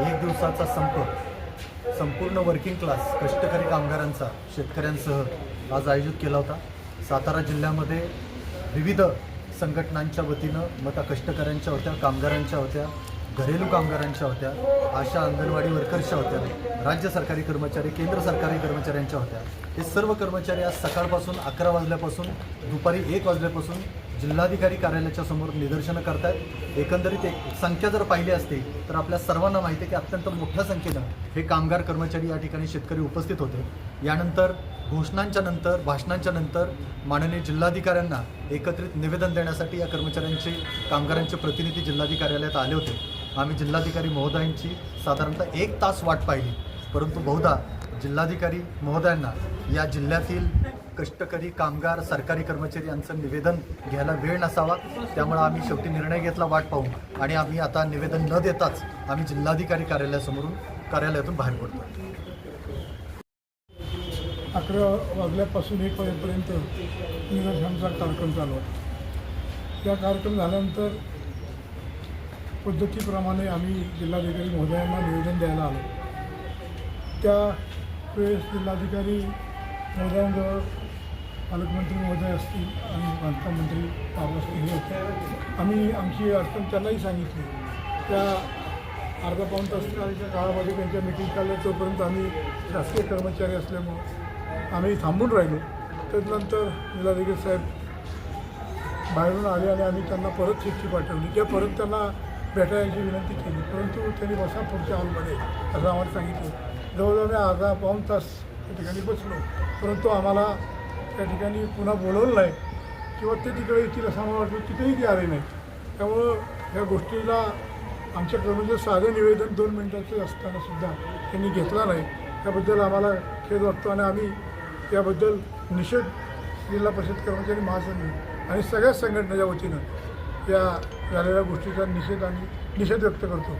एक दिवसाचा संप संपूर्ण वर्किंग क्लास कष्टकरी कामगारांचा शेतकऱ्यांसह आज आयोजित केला होता. सातारा जिल्ह्यामध्ये विविध संघटनांच्या वतीनं मग त्या कष्टकऱ्यांच्या होत्या कामगारांच्या होत्या घरेलू कामगारांच्या होत्या आशा अंगणवाडी वर्कर्सच्या होत्या राज्य सरकारी कर्मचारी केंद्र सरकारी कर्मचाऱ्यांच्या होत्या. हे सर्व कर्मचारी आज सकाळपासून अकरा वाजल्यापासून दुपारी एक वाजल्यापासून जिल्हाधिकारी कार्यालयाच्या समोर निदर्शनं करतायत. एकंदरीत एक संख्या जर पाहिली असती तर आपल्या सर्वांना माहिती आहे की अत्यंत मोठ्या संख्येनं हे कामगार कर्मचारी या ठिकाणी शेतकरी उपस्थित होते. यानंतर घोषणांच्या नंतर भाषणांच्या नंतर माननीय जिल्हाधिकाऱ्यांना एकत्रित निवेदन देण्यासाठी या कर्मचाऱ्यांचे कामगारांचे प्रतिनिधी जिल्हाधिकारी कार्यालयात आले होते. आम्ही जिल्हाधिकारी महोदयांची साधारणतः एक तास वाट पाहिली. परंतु बहुधा जिल्हाधिकारी महोदयांना या जिल्ह्यातील कष्टकरी कामगार सरकारी कर्मचारी यांचं निवेदन घ्यायला वेळ नसावा. त्यामुळे आम्ही शेवटी निर्णय घेतला वाट पाहून आणि आम्ही आता निवेदन न देताच आम्ही जिल्हाधिकारी कार्यालयासमोरून कार्यालयातून बाहेर पडतो अकरा वाजल्यापासून एक वाजेपर्यंत निदर्शनाचा कार्यक्रम चालू होता त्या कार्यक्रम झाल्यानंतर पद्धतीप्रमाणे आम्ही जिल्हाधिकारी महोदयांना निवेदन द्यायला आलो. त्या वेळेस जिल्हाधिकारी महोदयांजवळ पालकमंत्री महोदय असतील आणि बांधकाम मंत्री बाबा असतील हे होते. आम्ही आमची अडचण त्यांनाही सांगितली. त्या अर्धा पाऊण तासाच्या काळामध्ये त्यांच्या मिटिंग काढल्या. तोपर्यंत आम्ही शासकीय कर्मचारी असल्यामुळं आम्ही थांबून राहिलो. त्यानंतर जिल्हाधिकारी साहेब बाहेरून आले आणि आम्ही त्यांना परत चिठ्ठी पाठवली. किंवा परत त्यांना भेटायची विनंती केली. परंतु त्यांनी बसा पुढच्या हॉलमध्ये असं आम्हाला सांगितलं. जवळजवळ अर्धा पाऊण तास त्या ठिकाणी बसलो. परंतु आम्हाला त्या ठिकाणी पुन्हा बोलवलं नाही किंवा ते तिकडे येतील असं आम्हाला वाटलं तिथेही ते आले नाही त्यामुळं या गोष्टीला आमच्या कर्मचारी साधं निवेदन दोन मिनिटाचं असताना सुद्धा त्यांनी घेतला नाही. त्याबद्दल आम्हाला खेद वाटतो आणि आम्ही याबद्दल निषेध जिल्हा परिषद कर्मचारी महासंघ आणि सगळ्याच संघटनेच्या वतीनं या झालेल्या गोष्टीचा निषेध आम्ही निषेध व्यक्त करतो.